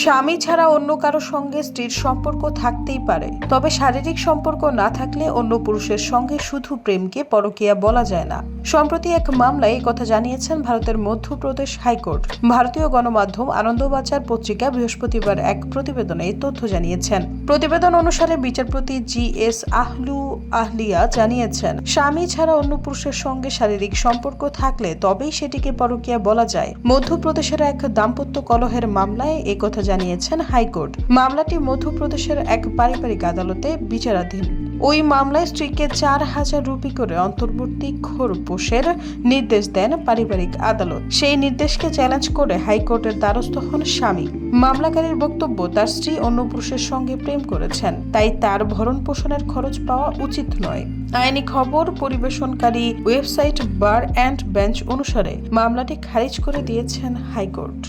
স্বামী ছাড়া অন্য কারও সঙ্গে স্ত্রীর সম্পর্ক থাকতেই পারে। তবে শারীরিক সম্পর্ক না থাকলে অন্য পুরুষের সঙ্গে শুধু প্রেমকে পরকীয়া বলা যায় না। সম্প্রতি এক মামলায় কথা জানিয়েছেন ভারতের মধ্যপ্রদেশ হাইকোর্ট। ভারতীয় গণমাধ্যম আনন্দবাজার পত্রিকা বৃহস্পতিবার এক প্রতিবেদনে এই তথ্য জানিয়েছেন। প্রতিবেদন অনুসারে বিচারপতি জি এস আহলু আহলিয়া জানিয়েছেন, স্বামী ছাড়া অন্য পুরুষের সঙ্গে শারীরিক সম্পর্ক থাকলে তবেই সেটিকে পরকীয়া বলা যায়। মধ্যপ্রদেশের এক দাম্পত্য কলহের মামলায় একথা জানিয়েছেন হাইকোর্ট। মামলাটি মধ্যপ্রদেশের এক পারিবারিক আদালতে বিচারাধীন। ওই মামলায় স্ত্রীকে চার হাজার রুপি করে অন্তর্বর্তী খোরপোষের নির্দেশ দেন পারিবারিক আদালত। সেই নির্দেশকে চ্যালেঞ্জ করে হাইকোর্টের দ্বারস্থ হন স্বামী। মামলাকারীর বক্তব্য তার স্ত্রী অন্য পুরুষের সঙ্গে প্রেম করেছেন। তাই তার ভরণ পোষণের খরচ পাওয়া উচিত নয়। আইনি খবর পরিবেশনকারী ওয়েবসাইট বার অ্যান্ড বেঞ্চ অনুসারে মামলাটি খারিজ করে দিয়েছেন হাইকোর্ট।